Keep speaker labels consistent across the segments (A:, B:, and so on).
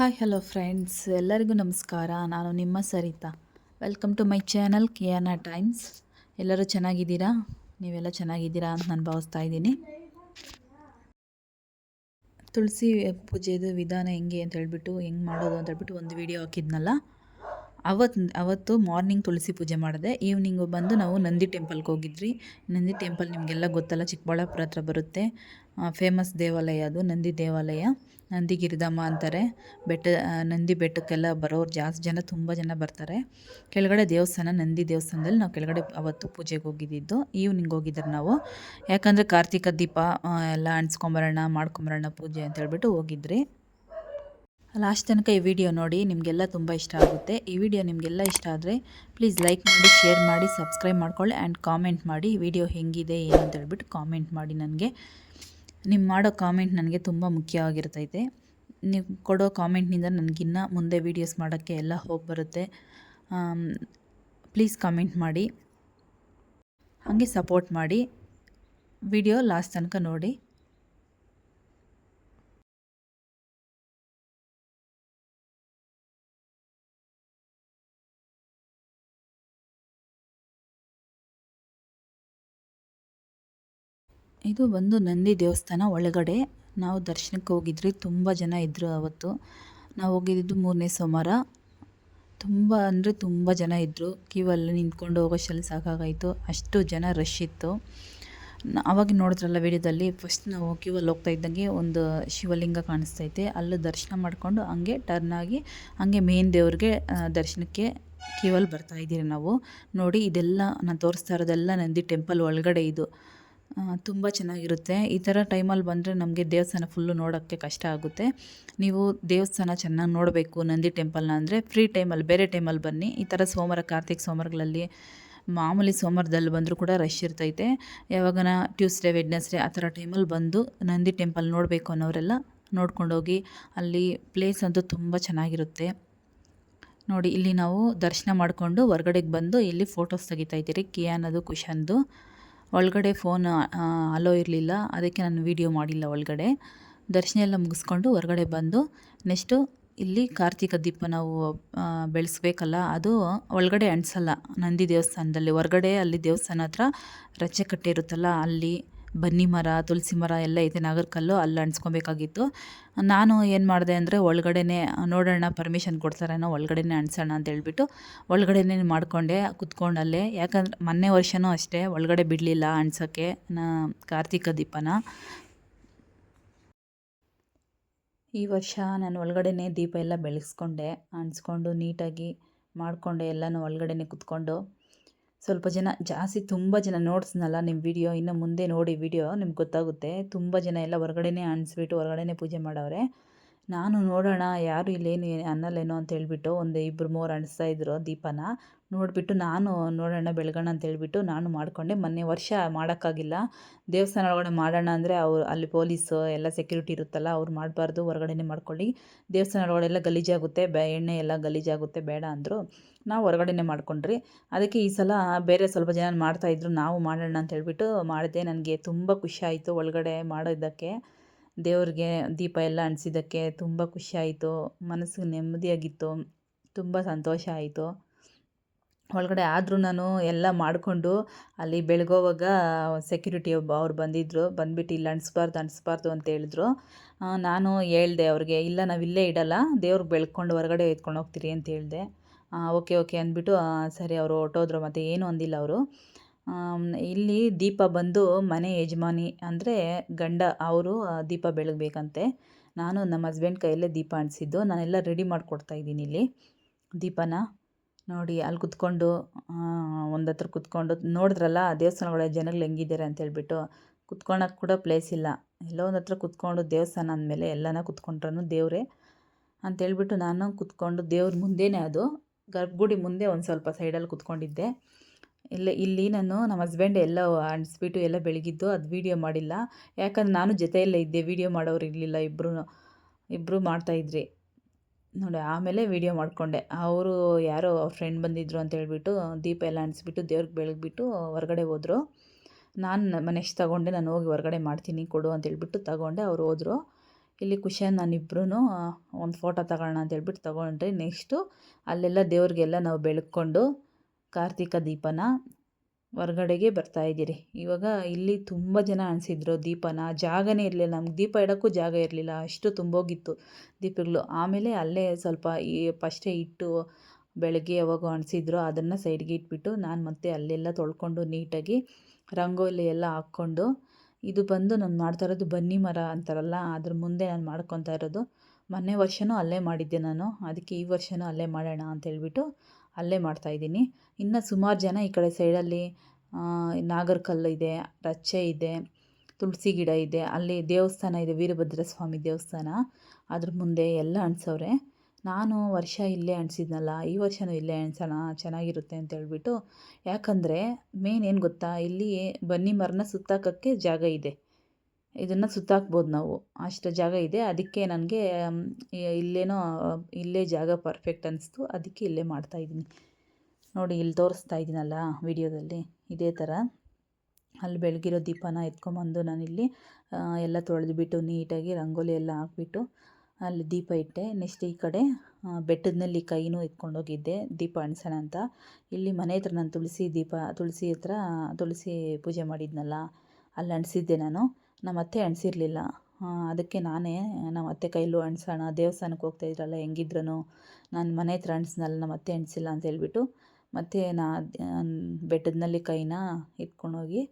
A: Hi hello friends ಎಲ್ಲರಿಗೂ ನಮಸ್ಕಾರ. ನಾನು ನಿಮ್ಮ Sarita. Welcome to my channel Kiyana times ಎಲ್ಲರೂ ಚೆನ್ನಾಗಿದ್ದೀರಾ? ನೀವೆಲ್ಲ ಚೆನ್ನಾಗಿದ್ದೀರಾ ಅಂತ ನಾನು ಭಾವಿಸ್ತಾ ಇದ್ದೀನಿ. ತುಳಸಿ ಪೂಜೆದು ವಿಧಾನ ಹೆಂಗೆ ಅಂತ ಹೇಳ್ಬಿಟ್ಟು, ಹೆಂಗೆ ಮಾಡೋದು ಅಂತ ಹೇಳ್ಬಿಟ್ಟು ಒಂದು ವಿಡಿಯೋ ಹಾಕಿದ್ನಲ್ಲ. ಅವತ್ತು ಅವತ್ತು ಮಾರ್ನಿಂಗ್ ತುಳಸಿ ಪೂಜೆ ಮಾಡಿದೆ. ಈವ್ನಿಂಗು ಬಂದು ನಾವು ನಂದಿ ಟೆಂಪಲ್ಗೆ ಹೋಗಿದ್ವಿ. ನಂದಿ ಟೆಂಪಲ್ ನಿಮಗೆಲ್ಲ ಗೊತ್ತಲ್ಲ, ಚಿಕ್ಕಬಳ್ಳಾಪುರ ಹತ್ರ ಬರುತ್ತೆ. ಫೇಮಸ್ ದೇವಾಲಯ ಅದು, ನಂದಿ ದೇವಾಲಯ. ನಂದಿ ಗಿರಿಧಾಮ ಅಂತಾರೆ. ಬೆಟ್ಟ ನಂದಿ ಬೆಟ್ಟಕ್ಕೆಲ್ಲ ಬರೋರು ಜಾಸ್ತಿ ಜನ, ತುಂಬ ಜನ ಬರ್ತಾರೆ. ಕೆಳಗಡೆ ದೇವಸ್ಥಾನ, ನಂದಿ ದೇವಸ್ಥಾನದಲ್ಲಿ ನಾವು ಕೆಳಗಡೆ ಅವತ್ತು ಪೂಜೆಗೆ ಹೋಗಿದ್ದಿದ್ದು ಈವ್ನಿಂಗ್ ಹೋಗಿದ್ದಾರೆ ನಾವು, ಯಾಕಂದರೆ ಕಾರ್ತಿಕ ದೀಪ ಎಲ್ಲ ಅಂಟಿಸ್ಕೊಂಬರೋಣ ಮಾಡ್ಕೊಂಬರೋಣ ಪೂಜೆ ಅಂತ ಹೇಳ್ಬಿಟ್ಟು ಹೋಗಿದ್ರಿ. ಲಾಸ್ಟ್ ತನಕ ಈ ವಿಡಿಯೋ ನೋಡಿ, ನಿಮಗೆಲ್ಲ ತುಂಬ ಇಷ್ಟ ಆಗುತ್ತೆ. ಈ ವಿಡಿಯೋ ನಿಮಗೆಲ್ಲ ಇಷ್ಟ ಆದರೆ ಪ್ಲೀಸ್ ಲೈಕ್ ಮಾಡಿ ಶೇರ್ ಮಾಡಿ ಸಬ್ಸ್ಕ್ರೈಬ್ ಮಾಡ್ಕೊಳ್ಳಿ ಆ್ಯಂಡ್ ಕಾಮೆಂಟ್ ಮಾಡಿ ವಿಡಿಯೋ ಹೆಂಗಿದೆ, ಏನು ಅಂತ ಹೇಳ್ಬಿಟ್ಟು ಕಾಮೆಂಟ್ ಮಾಡಿ ನನಗೆ. ನಿಮ್ಮ ಮಾಡೋ ಕಾಮೆಂಟ್ ನನಗೆ ತುಂಬ ಮುಖ್ಯವಾಗಿರ್ತೈತೆ ನೀವು ಕೊಡೋ ಕಾಮೆಂಟ್ನಿಂದ ನನಗಿನ್ನ ಮುಂದೆ ವೀಡಿಯೋಸ್ ಮಾಡೋಕ್ಕೆ ಎಲ್ಲ ಹೋಗಿ ಬರುತ್ತೆ. ಪ್ಲೀಸ್ ಕಾಮೆಂಟ್ ಮಾಡಿ, ಹಾಗೆ ಸಪೋರ್ಟ್ ಮಾಡಿ, ವಿಡಿಯೋ ಲಾಸ್ಟ್ ತನಕ ನೋಡಿ. ಇದು ಬಂದು ನಂದಿ ದೇವಸ್ಥಾನ ಒಳಗಡೆ. ನಾವು ದರ್ಶನಕ್ಕೆ ಹೋಗಿದ್ರಿ. ತುಂಬ ಜನ ಇದ್ದರು ಅವತ್ತು. ನಾವು ಹೋಗಿದ್ದು ಮೂರನೇ ಸೋಮವಾರ. ತುಂಬ ಅಂದರೆ ತುಂಬ ಜನ ಇದ್ದರು ಕ್ಯೂವಲ್ಲಿ ನಿಂತ್ಕೊಂಡು ಹೋಗೋಷ್ಟಲ್ಲಿ ಸಾಕಾಗಾಯಿತು. ಅಷ್ಟು ಜನ ರಶ್ ಇತ್ತು. ಅವಾಗ ನೋಡಿದ್ರಲ್ಲ ವಿಡಿಯೋದಲ್ಲಿ ಫಸ್ಟ್ ನಾವು ಕ್ಯೂವಲ್ಲಿ ಹೋಗ್ತಾ ಇದ್ದಂಗೆ ಒಂದು ಶಿವಲಿಂಗ ಕಾಣಿಸ್ತೈತೆ. ಅಲ್ಲೂ ದರ್ಶನ ಮಾಡಿಕೊಂಡು ಹಂಗೆ ಟರ್ನ್ ಆಗಿ ಹಂಗೆ ಮೇನ್ ದೇವ್ರಿಗೆ ದರ್ಶನಕ್ಕೆ ಕ್ಯೂವಲ್ಲಿ ಬರ್ತಾ ಇದ್ದೀರಿ ನಾವು. ನೋಡಿ, ಇದೆಲ್ಲ, ನಾನು ತೋರಿಸ್ತಾ ಇರೋದೆಲ್ಲ ನಂದಿ ಟೆಂಪಲ್ ಒಳಗಡೆ ಇದು. ತುಂಬ ಚೆನ್ನಾಗಿರುತ್ತೆ. ಈ ಥರ ಟೈಮಲ್ಲಿ ಬಂದರೆ ನಮಗೆ ದೇವಸ್ಥಾನ ಫುಲ್ಲು ನೋಡೋಕ್ಕೆ ಕಷ್ಟ ಆಗುತ್ತೆ. ನೀವು ದೇವಸ್ಥಾನ ಚೆನ್ನಾಗಿ ನೋಡಬೇಕು, ನಂದಿ ಟೆಂಪಲ್ನ ಅಂದರೆ ಫ್ರೀ ಟೈಮಲ್ಲಿ ಬೇರೆ ಟೈಮಲ್ಲಿ ಬನ್ನಿ. ಈ ಥರ ಸೋಮವಾರ, ಕಾರ್ತಿಕ್ ಸೋಮವಾರಗಳಲ್ಲಿ ಮಾಮೂಲಿ ಸೋಮವಾರದಲ್ಲಿ ಬಂದರೂ ಕೂಡ ರಶ್ ಇರ್ತೈತೆ. ಯಾವಾಗನ ಟ್ಯೂಸ್ಡೇ ವೆಡ್ನೆಸ್ಡೇ ಆ ಥರ ಟೈಮಲ್ಲಿ ಬಂದು ನಂದಿ ಟೆಂಪಲ್ ನೋಡಬೇಕು ಅನ್ನೋರೆಲ್ಲ ನೋಡ್ಕೊಂಡೋಗಿ ಅಲ್ಲಿ ಪ್ಲೇಸ್ ಅಂತೂ ತುಂಬ ಚೆನ್ನಾಗಿರುತ್ತೆ. ನೋಡಿ, ಇಲ್ಲಿ ನಾವು ದರ್ಶನ ಮಾಡಿಕೊಂಡು ಹೊರ್ಗಡೆಗೆ ಬಂದು ಇಲ್ಲಿ ಫೋಟೋಸ್ ತೆಗಿತಾ ಇದ್ದೀರಿ. ಕಿಯಾನದು ಕುಶನ್ದು. ಒಳಗಡೆ ಫೋನ್ ಅಲೋ ಇರಲಿಲ್ಲ. ಅದಕ್ಕೆ ನಾನು ವೀಡಿಯೋ ಮಾಡಿಲ್ಲ ಒಳಗಡೆ. ದರ್ಶನ ಎಲ್ಲ ಮುಗಿಸ್ಕೊಂಡು ಹೊರಗಡೆ ಬಂದು ನೆಕ್ಸ್ಟು ಇಲ್ಲಿ ಕಾರ್ತಿಕ ದೀಪ ನಾವು ಬೆಳೆಸ್ಬೇಕಲ್ಲ, ಅದು ಒಳಗಡೆ ಅಂಟಿಸಲ್ಲ ನಂದಿ ದೇವಸ್ಥಾನದಲ್ಲಿ, ಹೊರಗಡೆ ಅಲ್ಲಿ ದೇವಸ್ಥಾನ ಹತ್ರ ರಚ್ಚೆ ಕಟ್ಟೆ ಇರುತ್ತಲ್ಲ ಅಲ್ಲಿ ಬನ್ನಿ ಮರ ತುಳಸಿ ಮರ ಎಲ್ಲ ಇದೆ ನಾಗರಕಲ್ಲು, ಅಲ್ಲಿ ಅಣಿಸ್ಕೊಬೇಕಾಗಿತ್ತು ನಾನು ಏನು ಮಾಡಿದೆ ಅಂದರೆ ಒಳಗಡೆನೆ, ನೋಡೋಣ ಪರ್ಮಿಷನ್ ಕೊಡ್ತಾರೇನೋ ಒಳಗಡೆನೆ ಅಣಿಸೋಣ ಅಂತ ಹೇಳ್ಬಿಟ್ಟು ಒಳಗಡೆನೆ ಮಾಡಿಕೊಂಡೆ, ಕುತ್ಕೊಂಡಲ್ಲೇ. ಯಾಕಂದ್ರೆ ಮೊನ್ನೆ ವರ್ಷವೂ ಅಷ್ಟೇ, ಒಳಗಡೆ ಬಿಡಲಿಲ್ಲ ಅಣ್ಸೋಕ್ಕೆ ನಾ ಕಾರ್ತಿಕ ದೀಪನ. ಈ ವರ್ಷ ನಾನು ಒಳಗಡೆನೆ ದೀಪ ಎಲ್ಲ ಬೆಳೆಸ್ಕೊಂಡೆ ಅಣಿಸ್ಕೊಂಡು ನೀಟಾಗಿ ಮಾಡಿಕೊಂಡೆ, ಎಲ್ಲನೂ ಒಳಗಡೆನೆ ಕುತ್ಕೊಂಡು. ಸ್ವಲ್ಪ ಜನ ಜಾಸ್ತಿ ತುಂಬ ಜನ ನೋಡ್ಸ್ನಲ್ಲ ನಿಮ್ಮ ವಿಡಿಯೋ ಇನ್ನು ಮುಂದೆ ನೋಡಿ ವಿಡಿಯೋ ನಿಮ್ಗೆ ಗೊತ್ತಾಗುತ್ತೆ. ತುಂಬ ಜನ ಎಲ್ಲ ಹೊರಗಡೆನೇ ಅಣಿಸ್ಬಿಟ್ಟು ಹೊರಗಡೆನೇ ಪೂಜೆ ಮಾಡವ್ರೆ. ನಾನು ನೋಡೋಣ, ಯಾರು ಇಲ್ಲೇನು ಅನ್ನಲ್ಲೇನೋ ಅಂತ ಹೇಳ್ಬಿಟ್ಟು ಒಂದು ಇಬ್ಬರು ಮೂರು ಅಣಿಸ್ತಾ ಇದ್ರು ದೀಪನ. ನೋಡಿಬಿಟ್ಟು ನಾನು ನೋಡೋಣ ಬೆಳಗೋಣ ಅಂತ ಹೇಳಿಬಿಟ್ಟು ನಾನು ಮಾಡಿಕೊಂಡೆ. ಮೊನ್ನೆ ವರ್ಷ ಮಾಡೋಕ್ಕಾಗಿಲ್ಲ. ದೇವಸ್ಥಾನ ಒಳಗಡೆ ಮಾಡೋಣ ಅಂದರೆ ಅವ್ರು ಅಲ್ಲಿ ಪೊಲೀಸು ಎಲ್ಲ ಸೆಕ್ಯೂರಿಟಿ ಇರುತ್ತಲ್ಲ ಅವ್ರು ಮಾಡಬಾರ್ದು, ಹೊರಗಡೆನೇ ಮಾಡ್ಕೊಳ್ಳಿ. ದೇವಸ್ಥಾನ ಒಳಗಡೆ ಎಲ್ಲ ಗಲೀಜಾಗುತ್ತೆ, ಬೆ ಎಣ್ಣೆ ಎಲ್ಲ ಗಲೀಜಾಗುತ್ತೆ, ಬೇಡ ಅಂದರು. ನಾವು ಹೊರಗಡೆನೇ ಮಾಡ್ಕೊಂಡ್ರಿ. ಅದಕ್ಕೆ ಈ ಸಲ ಬೇರೆ ಸ್ವಲ್ಪ ಜನ ಮಾಡ್ತಾಯಿದ್ರು ನಾವು ಮಾಡೋಣ ಅಂತ ಹೇಳಿಬಿಟ್ಟು ಮಾಡಿದೆ. ನನಗೆ ತುಂಬ ಖುಷಿ ಆಯಿತು ಒಳಗಡೆ ಮಾಡೋದಕ್ಕೆ. ದೇವ್ರಿಗೆ ದೀಪ ಎಲ್ಲ ಅಂಟಿಸಿದ್ದಕ್ಕೆ ತುಂಬ ಖುಷಿ ಆಯಿತು. ಮನಸ್ಸಿಗೆ ನೆಮ್ಮದಿಯಾಗಿತ್ತು. ತುಂಬ ಸಂತೋಷ ಆಯಿತು. ಒಳಗಡೆ ಆದರೂ ನಾನು ಎಲ್ಲ ಮಾಡಿಕೊಂಡು ಅಲ್ಲಿ ಬೆಳಗೋವಾಗ ಸೆಕ್ಯೂರಿಟಿ ಒಬ್ಬ ಅವ್ರು ಬಂದಿದ್ದರು ಬಂದುಬಿಟ್ಟು ಇಲ್ಲಿ ಅಂಟಿಸ್ಬಾರ್ದು ಅಂಟಿಸ್ಬಾರ್ದು ಅಂತ ಹೇಳಿದ್ರು. ನಾನು ಹೇಳ್ದೆ ಅವ್ರಿಗೆ, ಇಲ್ಲ, ನಾವು ಇಲ್ಲೇ ಇಡಲ್ಲ ದೇವ್ರಿಗೆ ಬೆಳ್ಕೊಂಡು ಹೊರಗಡೆ ಎತ್ಕೊಂಡು ಹೋಗ್ತೀರಿ ಅಂತ ಹೇಳಿದೆ. ಓಕೆ ಓಕೆ ಅಂದ್ಬಿಟ್ಟು ಸರಿ, ಅವರು ಹೊರ್ಟೋದ್ರು ಮತ್ತು ಏನೂ ಅಂದಿಲ್ಲ ಅವರು. ಇಲ್ಲಿ ದೀಪ ಬಂದು ಮನೆ ಯಜಮಾನಿ ಅಂದರೆ ಗಂಡ, ಅವರು ದೀಪ ಬೆಳಗಬೇಕಂತೆ. ನಾನು ನಮ್ಮ ಹಸ್ಬೆಂಡ್ ಕೈಯಲ್ಲೇ ದೀಪ ಅಂಟಿಸಿದ್ದು, ನಾನೆಲ್ಲ ರೆಡಿ ಮಾಡಿಕೊಡ್ತಾ ಇದ್ದೀನಿ ಇಲ್ಲಿ ದೀಪನ. ನೋಡಿ, ಅಲ್ಲಿ ಕುತ್ಕೊಂಡು ಒಂದು ಹತ್ರ ಕುತ್ಕೊಂಡು, ನೋಡಿದ್ರಲ್ಲ, ಆ ಒಳಗೆ ಜನಗಳು ಹೆಂಗಿದ್ದಾರೆ ಅಂತ ಹೇಳ್ಬಿಟ್ಟು ಕುತ್ಕೊಳಕ್ಕೆ ಕೂಡ ಪ್ಲೇಸ್ ಇಲ್ಲ. ಎಲ್ಲೋ ಒಂದು ಹತ್ರ ಕುತ್ಕೊಂಡು ದೇವಸ್ಥಾನ ಅಂದಮೇಲೆ ಎಲ್ಲನ ಕುತ್ಕೊಂಡ್ರೂ ದೇವರೇ ಅಂತೇಳ್ಬಿಟ್ಟು ನಾನು ಕುತ್ಕೊಂಡು ದೇವ್ರ ಮುಂದೆನೇ ಅದು. ಗರ್ಭಗುಡಿ ಮುಂದೆ ಒಂದು ಸ್ವಲ್ಪ ಸೈಡಲ್ಲಿ ಕುತ್ಕೊಂಡಿದ್ದೆ. ಇಲ್ಲ, ಇಲ್ಲಿ ನಾನು ನಮ್ಮ ಹಸ್ಬೆಂಡ್ ಎಲ್ಲ ಅಂಟಿಸ್ಬಿಟ್ಟು ಎಲ್ಲ ಬೆಳಗಿದ್ದು ಅದು ವೀಡಿಯೋ ಮಾಡಿಲ್ಲ. ಯಾಕಂದ್ರೆ ನಾನು ಜೊತೆಯಲ್ಲೇ ಇದ್ದೆ ವೀಡಿಯೋ ಮಾಡೋರು ಇರಲಿಲ್ಲ ಇಬ್ಬರು ಇಬ್ಬರು ಮಾಡ್ತಾಯಿದ್ರಿ ನೋಡಿ, ಆಮೇಲೆ ವೀಡಿಯೋ ಮಾಡಿಕೊಂಡೆ. ಅವರು ಯಾರೋ ಅವ್ರ ಫ್ರೆಂಡ್ ಬಂದಿದ್ರು ಅಂತ ಹೇಳ್ಬಿಟ್ಟು, ದೀಪ ಎಲ್ಲ ಅಂಟಿಸ್ಬಿಟ್ಟು, ದೇವ್ರಿಗೆ ಬೆಳಗ್ಬಿಟ್ಟು ಹೊರಗಡೆ ಹೋದರು. ನಾನು ನೆಕ್ಸ್ಟ್ ತಗೊಂಡೆ, ನಾನು ಹೋಗಿ ಹೊರಗಡೆ ಮಾಡ್ತೀನಿ, ಕೊಡು ಅಂತ ಹೇಳ್ಬಿಟ್ಟು ತಗೊಂಡೆ, ಅವ್ರು ಹೋದರು. ಇಲ್ಲಿ ಕುಶನ್ ನಾನಿಬ್ರೂ ಒಂದು ಫೋಟೋ ತಗೊಳ್ಳೋಣ ಅಂತ ಹೇಳ್ಬಿಟ್ಟು ತೊಗೊಂಡ್ರಿ ನೆಕ್ಸ್ಟು ಅಲ್ಲೆಲ್ಲ ದೇವ್ರಿಗೆಲ್ಲ ನಾವು ಬೆಳಗ್ಕೊಂಡು ಕಾರ್ತಿಕ ದೀಪನ ಹೊರ್ಗಡೆಗೆ ಬರ್ತಾಯಿದ್ದೀರಿ ಇವಾಗ ಇಲ್ಲಿ ತುಂಬ ಜನ ಅನಿಸಿದ್ರು, ದೀಪನ. ಜಾಗನೇ ಇರಲಿಲ್ಲ. ನಮ್ಗೆ ದೀಪ ಇಡೋಕ್ಕೂ ಜಾಗ ಇರಲಿಲ್ಲ. ಅಷ್ಟು ತುಂಬೋಗಿತ್ತು ದೀಪಗಳು. ಆಮೇಲೆ ಅಲ್ಲೇ ಸ್ವಲ್ಪ ಈ ಫಸ್ಟೇ ಇಟ್ಟು ಬೆಳಗ್ಗೆ ಯಾವಾಗ ಅಣಿಸಿದ್ರು ಅದನ್ನು ಸೈಡ್ಗೆ ಇಟ್ಬಿಟ್ಟು ನಾನು ಮತ್ತೆ ಅಲ್ಲೆಲ್ಲ ತೊಳ್ಕೊಂಡು ನೀಟಾಗಿ ರಂಗೋಲಿ ಎಲ್ಲ ಹಾಕ್ಕೊಂಡು, ಇದು ಬಂದು ನಾನು ಮಾಡ್ತಾ ಇರೋದು ಬನ್ನಿ ಮರ ಅಂತಾರಲ್ಲ, ಅದ್ರ ಮುಂದೆ ನಾನು ಮಾಡ್ಕೊತಾ ಇರೋದು. ಮೊನ್ನೆ ವರ್ಷವೂ ಅಲ್ಲೇ ಮಾಡಿದ್ದೆ ನಾನು. ಅದಕ್ಕೆ ಈ ವರ್ಷವೂ ಅಲ್ಲೇ ಮಾಡೋಣ ಅಂತ ಹೇಳ್ಬಿಟ್ಟು ಅಲ್ಲೇ ಮಾಡ್ತಾಯಿದ್ದೀನಿ ಇನ್ನು ಸುಮಾರು ಜನ ಈ ಕಡೆ ಸೈಡಲ್ಲಿ ನಾಗರಕಲ್ಲು ಇದೆ ರಚ್ಚೆ ಇದೆ, ತುಳಸಿ ಗಿಡ ಇದೆ. ಅಲ್ಲಿ ದೇವಸ್ಥಾನ ಇದೆ, ವೀರಭದ್ರ ಸ್ವಾಮಿ ದೇವಸ್ಥಾನ. ಅದ್ರ ಮುಂದೆ ಎಲ್ಲ ಅಣಿಸವ್ರೆ ನಾನು ವರ್ಷ ಇಲ್ಲೇ ಅಣಿಸಿದ್ನಲ್ಲ ಈ ವರ್ಷವೂ ಇಲ್ಲೇ ಅಣಿಸೋಣ ಚೆನ್ನಾಗಿರುತ್ತೆ ಅಂತ ಹೇಳ್ಬಿಟ್ಟು. ಯಾಕಂದರೆ ಮೇನ್ ಏನು ಗೊತ್ತಾ ಇಲ್ಲಿ ಬನ್ನಿ ಮರನ ಸುತ್ತಾಕೋಕ್ಕೆ ಜಾಗ ಇದೆ. ಇದನ್ನು ಸುತ್ತಾಕ್ಬೋದು ನಾವು. ಅಷ್ಟು ಜಾಗ ಇದೆ. ಅದಕ್ಕೆ ನನಗೆ ಇಲ್ಲೇನೋ, ಇಲ್ಲೇ ಜಾಗ ಪರ್ಫೆಕ್ಟ್ ಅನ್ನಿಸ್ತು ಅದಕ್ಕೆ ಇಲ್ಲೇ ಮಾಡ್ತಾಯಿದ್ದೀನಿ ನೋಡಿ, ಇಲ್ಲಿ ತೋರಿಸ್ತಾ ಇದ್ದೀನಲ್ಲ ವಿಡಿಯೋದಲ್ಲಿ. ಇದೇ ಥರ. ಅಲ್ಲಿ ಬೆಳಗಿರೋ ದೀಪನ ಎತ್ಕೊಂಬಂದು ನಾನಿಲ್ಲಿ ಎಲ್ಲ ತೊಳೆದುಬಿಟ್ಟು ನೀಟಾಗಿ ರಂಗೋಲಿ ಎಲ್ಲ ಹಾಕ್ಬಿಟ್ಟು ಅಲ್ಲಿ ದೀಪ ಇಟ್ಟೆ. ನೆಕ್ಸ್ಟ್ ಈ ಕಡೆ ಬೆಟ್ಟದಲ್ಲಿ ಕೈನೂ ಎತ್ಕೊಂಡೋಗಿದ್ದೆ. ದೀಪ ಅಣಿಸೋಣ ಅಂತ. ಇಲ್ಲಿ ಮನೆ ಹತ್ರ ನಾನು ತುಳಸಿ ದೀಪ, ತುಳಸಿ ಹತ್ರ, ತುಳಸಿ ಪೂಜೆ ಮಾಡಿದ್ನಲ್ಲ, ಅಲ್ಲಿ ಅಣಿಸಿದ್ದೆ ನಾನು. ನಮ್ಮ ಅತ್ತೆ ಅಂಟಿಸಿರ್ಲಿಲ್ಲ ಅದಕ್ಕೆ ನಾನೇ ನಮ್ಮ ಅತ್ತೆ ಕೈಲೂ ಅಣಿಸೋಣ ದೇವಸ್ಥಾನಕ್ಕೆ ಹೋಗ್ತಾ ಇದ್ರಲ್ಲ ಹೆಂಗಿದ್ರೂ ನಾನು ಮನೆ ಹತ್ರ ನಮ್ಮ ಅತ್ತೆ ಅಂಟಿಸಿಲ್ಲ ಅಂತ ಹೇಳ್ಬಿಟ್ಟು ಮತ್ತು ನಾ ಬೆಟ್ಟದಲ್ಲಿ ಕೈನ ಇಟ್ಕೊಂಡೋಗಿ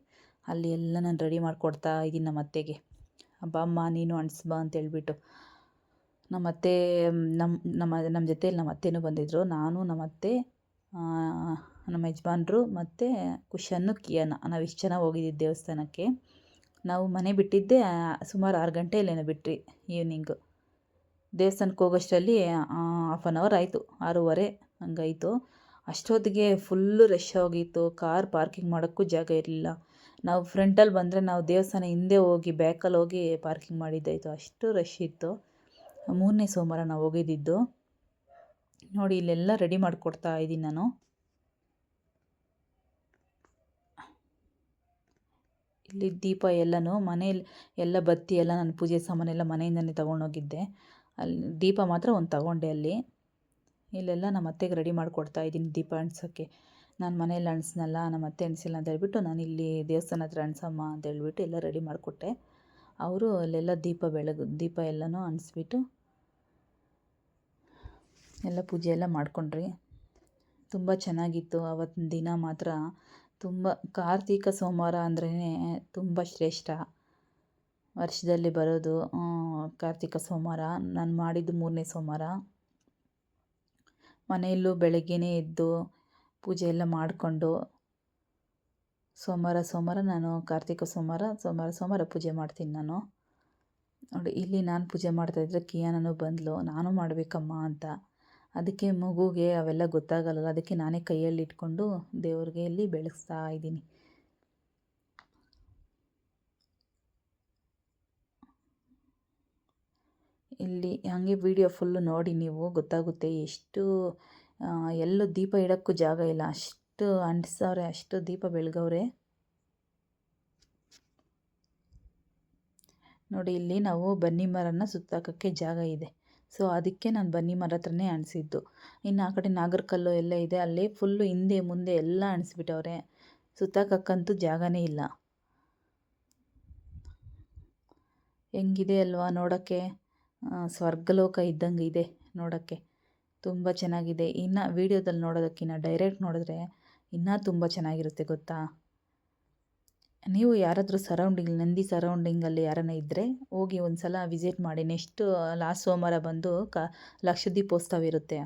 A: ಅಲ್ಲಿ ಎಲ್ಲ ನಾನು ರೆಡಿ ಮಾಡಿಕೊಡ್ತಾ ಇದ್ದೀನಿ ನಮ್ಮ ಅತ್ತೆಗೆ. ಬಾಮ್ಮ ನೀನು ಅಣಿಸ್ಬಾ ಅಂತ ಹೇಳ್ಬಿಟ್ಟು. ನಮ್ಮ ಅತ್ತೆ ನಮ್ಮ ನಮ್ಮ ನಮ್ಮ ಜೊತೆಯಲ್ಲಿ ನಮ್ಮ ಅತ್ತೆನೂ ಬಂದಿದ್ದರು ನಾನು, ನಮ್ಮ ಅತ್ತೆ ನಮ್ಮ ಯಜಮಾನ್ರು ಮತ್ತು ಕುಶನ್ನು ಕಿಯಾನ. ನಾವು ಇಷ್ಟು ಜನ ಹೋಗಿದ್ದಿದ್ದು ದೇವಸ್ಥಾನಕ್ಕೆ. ನಾವು ಮನೆ ಬಿಟ್ಟಿದ್ದೇ ಸುಮಾರು ಆರು ಗಂಟೆಯಲ್ಲೇನೋ ಬಿಟ್ರಿ ಈವ್ನಿಂಗು ದೇವಸ್ಥಾನಕ್ಕೆ ಹೋಗೋಷ್ಟರಲ್ಲಿ ಹಾಫ್ ಆನ್ ಅವರ್ ಆಯಿತು, ಆರೂವರೆ ಹಂಗಾಯಿತು. ಅಷ್ಟೊತ್ತಿಗೆ ಫುಲ್ಲು ರಶ್ ಆಗಿತ್ತು ಕಾರ್ ಪಾರ್ಕಿಂಗ್ ಮಾಡೋಕ್ಕೂ ಜಾಗ ಇರಲಿಲ್ಲ. ನಾವು ಫ್ರಂಟಲ್ಲಿ ಬಂದರೆ ನಾವು ದೇವಸ್ಥಾನ ಹಿಂದೆ ಹೋಗಿ ಬ್ಯಾಕಲ್ಲಿ ಹೋಗಿ ಪಾರ್ಕಿಂಗ್ ಮಾಡಿದ್ದಾಯಿತು. ಅಷ್ಟು ರಶ್ ಇತ್ತು. ಮೂರನೇ ಸೋಮವಾರ ನಾವು ಹೋಗಿದ್ದಿದ್ದು ನೋಡಿ, ಇಲ್ಲೆಲ್ಲ ರೆಡಿ ಮಾಡಿಕೊಡ್ತಾ ಇದ್ದೀನಿ ನಾನು. ಇಲ್ಲಿ ದೀಪ ಎಲ್ಲನೂ ಮನೇಲಿ, ಎಲ್ಲ ಬತ್ತಿ ಎಲ್ಲ ನಾನು ಪೂಜೆ ಸಾಮಾನೆಲ್ಲ ಮನೆಯಿಂದನೇ ತೊಗೊಂಡೋಗಿದ್ದೆ. ಅಲ್ಲಿ ದೀಪ ಮಾತ್ರ ಒಂದು ತಗೊಂಡೆ ಅಲ್ಲಿ. ಇಲ್ಲೆಲ್ಲ ನಮ್ಮ ಅತ್ತೆಗೆ ರೆಡಿ ಮಾಡಿಕೊಡ್ತಾ ಇದ್ದೀನಿ ದೀಪ ಅಣಿಸೋಕ್ಕೆ ನಾನು ಮನೇಲಿ ಅಣಿಸ್ನಲ್ಲ ನಮ್ಮ ಅತ್ತೆ ಅಣಿಸಿಲ್ಲ ಅಂತ ಹೇಳ್ಬಿಟ್ಟು ನಾನು ಇಲ್ಲಿ ದೇವಸ್ಥಾನ ಹತ್ರ ಅಣಿಸಮ್ಮ ಅಂತ ಹೇಳ್ಬಿಟ್ಟು ಎಲ್ಲ ರೆಡಿ ಮಾಡಿಕೊಟ್ಟೆ. ಅವರು ಅಲ್ಲೆಲ್ಲ ದೀಪ ಬೆಳಗು, ದೀಪ ಎಲ್ಲನೂ ಅಣಿಸ್ಬಿಟ್ಟು ಎಲ್ಲ ಪೂಜೆ ಎಲ್ಲ ಮಾಡಿಕೊಂಡ್ರಿ. ತುಂಬ ಚೆನ್ನಾಗಿತ್ತು. ಆವತ್ತಿನ ದಿನ ಮಾತ್ರ ತುಂಬ ಕಾರ್ತಿಕ ಸೋಮವಾರ ಅಂದ್ರೇ ತುಂಬ ಶ್ರೇಷ್ಠ. ವರ್ಷದಲ್ಲಿ ಬರೋದು ಕಾರ್ತಿಕ ಸೋಮವಾರ, ನಾನು ಮಾಡಿದ್ದು ಮೂರನೇ ಸೋಮವಾರ. ಮನೆಯಲ್ಲೂ ಬೆಳಗ್ಗೆನೇ ಎದ್ದು ಪೂಜೆ ಎಲ್ಲ ಮಾಡಿಕೊಂಡು ಸೋಮವಾರ ಸೋಮವಾರ ನಾನು ಕಾರ್ತಿಕ ಸೋಮವಾರ ಸೋಮವಾರ ಸೋಮವಾರ ಪೂಜೆ ಮಾಡ್ತೀನಿ ನಾನು. ನೋಡಿ, ಇಲ್ಲಿ ನಾನು ಪೂಜೆ ಮಾಡ್ತಾಯಿದ್ರೆ ಕಿಯಾನನು ಬಂದಳು ನಾನು ಮಾಡಬೇಕಮ್ಮ ಅಂತ. ಅದಕ್ಕೆ ಮಗುಗೆ ಅವೆಲ್ಲ ಗೊತ್ತಾಗಲ್ಲ ಅದಕ್ಕೆ ನಾನೇ ಕೈಯಲ್ಲಿ ಇಟ್ಕೊಂಡು ದೇವ್ರಿಗೆ ಇಲ್ಲಿ ಬೆಳೆಸ್ತಾ ಇದ್ದೀನಿ. ಇಲ್ಲಿ ಹಾಗೆ ವಿಡಿಯೋ ಫುಲ್ಲು ನೋಡಿ ನೀವು, ಗೊತ್ತಾಗುತ್ತೆ ಎಷ್ಟು ಎಲ್ಲೂ ದೀಪ ಇಡೋಕ್ಕೂ ಜಾಗ ಇಲ್ಲ. ಅಷ್ಟು ಅಂಟಿಸವ್ರೆ, ಅಷ್ಟು ದೀಪ ಬೆಳಗವ್ರೆ. ನೋಡಿ, ಇಲ್ಲಿ ನಾವು ಬನ್ನಿ ಮರನ ಸುತ್ತಾಕೋಕ್ಕೆ ಜಾಗ ಇದೆ. ಸೊ ಅದಕ್ಕೆ ನಾನು ಬನ್ನಿ ಮರ ಹತ್ರನೇ ಅಣಿಸಿದ್ದು ಇನ್ನು ಆ ಕಡೆ ನಾಗರಕಲ್ಲು ಎಲ್ಲ ಇದೆ. ಅಲ್ಲಿ ಫುಲ್ಲು ಹಿಂದೆ ಮುಂದೆ ಎಲ್ಲ ಅಣಿಸ್ಬಿಟ್ಟವ್ರೆ ಸುತ್ತಾಕಕ್ಕಂತೂ ಜಾಗನೇ ಇಲ್ಲ. ಹೆಂಗಿದೆ ಅಲ್ವಾ ನೋಡೋಕ್ಕೆ? ಸ್ವರ್ಗಲೋಕ ಇದ್ದಂಗೆ ಇದೆ ನೋಡೋಕ್ಕೆ. ತುಂಬ ಚೆನ್ನಾಗಿದೆ. ಇನ್ನು ವೀಡಿಯೋದಲ್ಲಿ ನೋಡೋದಕ್ಕಿಂತ ಡೈರೆಕ್ಟ್ ನೋಡಿದ್ರೆ ಇನ್ನೂ ತುಂಬ ಚೆನ್ನಾಗಿರುತ್ತೆ ಗೊತ್ತಾ? ನೀವು ಯಾರಾದರೂ ಸರೌಂಡಿಂಗ್ ನಂದಿ ಸರೌಂಡಿಂಗಲ್ಲಿ ಯಾರನ್ನ ಇದ್ದರೆ ಹೋಗಿ ಒಂದು ಸಲ ವಿಸಿಟ್ ಮಾಡಿ ನೆಕ್ಸ್ಟು ಲಾಸ್ಟ್ ಸೋಮವಾರ ಬಂದು ಕ ಲಕ್ಷದೀಪೋತ್ಸವ ಇರುತ್ತೆ.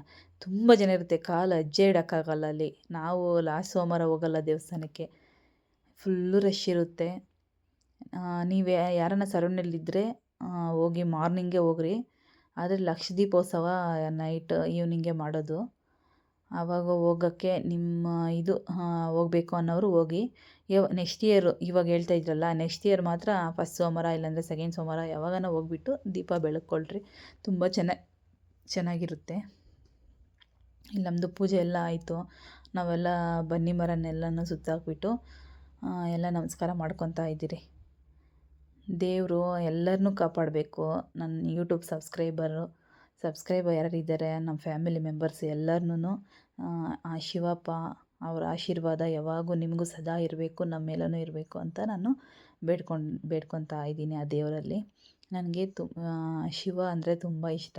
A: ತುಂಬ ಜನ ಇರುತ್ತೆ. ಕಾಲು ಹೆಜ್ಜೆ ಇಡೋಕ್ಕಾಗಲ್ಲ ಅಲ್ಲಿ. ನಾವು ಲಾಸ್ಟ್ ಸೋಮವಾರ ಹೋಗಲ್ಲ ದೇವಸ್ಥಾನಕ್ಕೆ. ಫುಲ್ಲು ರಶ್ ಇರುತ್ತೆ. ನೀವು ಯಾರನ್ನ ಸರೌಂಡಲ್ಲಿದ್ದರೆ ಹೋಗಿ ಮಾರ್ನಿಂಗೇ ಹೋಗ್ರಿ. ಆದರೆ ಲಕ್ಷದೀಪೋತ್ಸವ ನೈಟ್ ಈವ್ನಿಂಗೇ ಮಾಡೋದು. ಆವಾಗ ಹೋಗೋಕ್ಕೆ ನಿಮ್ಮ ಇದು ಹೋಗಬೇಕು ಅನ್ನೋರು ಹೋಗಿ. ಯವ್ ನೆಕ್ಸ್ಟ್ ಇಯರು ಇವಾಗ ಹೇಳ್ತಾ ಇದ್ರಲ್ಲ ನೆಕ್ಸ್ಟ್ ಇಯರ್ ಮಾತ್ರ ಫಸ್ಟ್ ಸೋಮವಾರ ಇಲ್ಲಾಂದರೆ ಸೆಕೆಂಡ್ ಸೋಮವಾರ ಯಾವಾಗನ ಹೋಗ್ಬಿಟ್ಟು ದೀಪ ಬೆಳಗ್ಕೊಳ್ರಿ ತುಂಬ ಚೆನ್ನಾಗಿ ಚೆನ್ನಾಗಿರುತ್ತೆ. ಇಲ್ಲಿ ನಮ್ಮದು ಪೂಜೆ ಎಲ್ಲ ಆಯಿತು. ನಾವೆಲ್ಲ ಬನ್ನಿ ಮರನೆಲ್ಲನೂ ಸುತ್ತಾಕ್ಬಿಟ್ಟು ಎಲ್ಲ ನಮಸ್ಕಾರ ಮಾಡ್ಕೊತಾ ಇದ್ದೀರಿ. ದೇವರು ಎಲ್ಲರನ್ನೂ ಕಾಪಾಡಬೇಕು. ನನ್ನ ಯೂಟ್ಯೂಬ್ ಸಬ್ಸ್ಕ್ರೈಬರು ಸಬ್ಸ್ಕ್ರೈಬರ್ ಯಾರಿದ್ದಾರೆ ನಮ್ಮ ಫ್ಯಾಮಿಲಿ ಮೆಂಬರ್ಸ್ ಎಲ್ಲರನ್ನೂ ಆ ಶಿವಪ್ಪ ಅವರ ಆಶೀರ್ವಾದ ಯಾವಾಗೂ ನಿಮಗೂ ಸದಾ ಇರಬೇಕು, ನಮ್ಮ ಮೇಲೂ ಇರಬೇಕು ಅಂತ ನಾನು ಬೇಡ್ಕೊಂಡು, ಬೇಡ್ಕೊತಾ ಇದ್ದೀನಿ ಆ ದೇವರಲ್ಲಿ. ನನಗೆ ತು ಶಿವ ಅಂದರೆ ತುಂಬ ಇಷ್ಟ.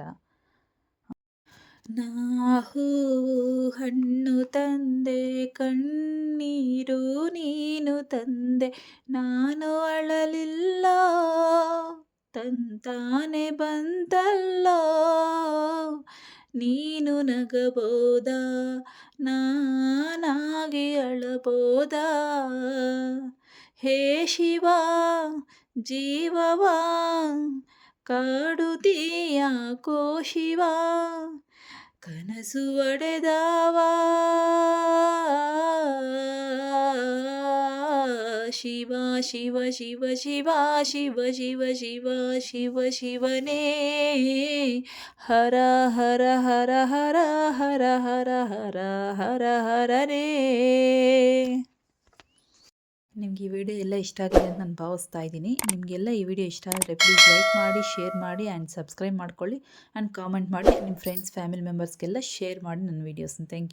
A: ನಾಹೂ ಹಣ್ಣು ತಂದೆ, ಕಣ್ಣೀರು ನೀನು ತಂದೆ, ನಾನು ಅಳಲಿಲ್ಲ. ತಂತಾನೆ ಬಂತಲ್ಲೋ? ನೀನು ನಗಬೋದ? ನಾನಾಗಿ ಅಳಬೋದ? ಹೇ ಶಿವ ಜೀವವಾ ಕಾಡುತ್ತೀಯಾಕೋ ಶಿವ? ಕನಸು ಒಡೆದವ. ಶಿವ ಶಿವ ಶಿವ ಶಿವ ಶಿವ ಶಿವ ಶಿವ ಶಿವ, ಶಿವನೇ. ಹರ ಹರ ಹರ ಹರ ಹರ ಹರ ಹರ ಹರ ಹರರೇ ನಿಮ್ಗೆ ಈ ವಿಡಿಯೋ ಎಲ್ಲ ಇಷ್ಟ ಆಗಿದೆ ಅಂತ ನಾನು ಭಾವಿಸ್ತಾ ಇದ್ದೀನಿ. ನಿಮಗೆಲ್ಲ ಈ ವಿಡಿಯೋ ಇಷ್ಟ ಆದರೆ ಪ್ಲೀಸ್ ಲೈಕ್ ಮಾಡಿ ಶೇರ್ ಮಾಡಿ ಆ್ಯಂಡ್ ಸಬ್ಸ್ಕ್ರೈಬ್ ಮಾಡ್ಕೊಳ್ಳಿ. ಆ್ಯಂಡ್ ಕಾಮೆಂಟ್ ಮಾಡಿ ನಿಮ್ಮ ಫ್ರೆಂಡ್ಸ್ ಫ್ಯಾಮಿಲಿ ಮೆಂಬರ್ಸ್ಗೆಲ್ಲ ಶೇರ್ ಮಾಡಿ ನನ್ನ ವೀಡಿಯೋಸ್ನ ಥ್ಯಾಂಕ್ ಯು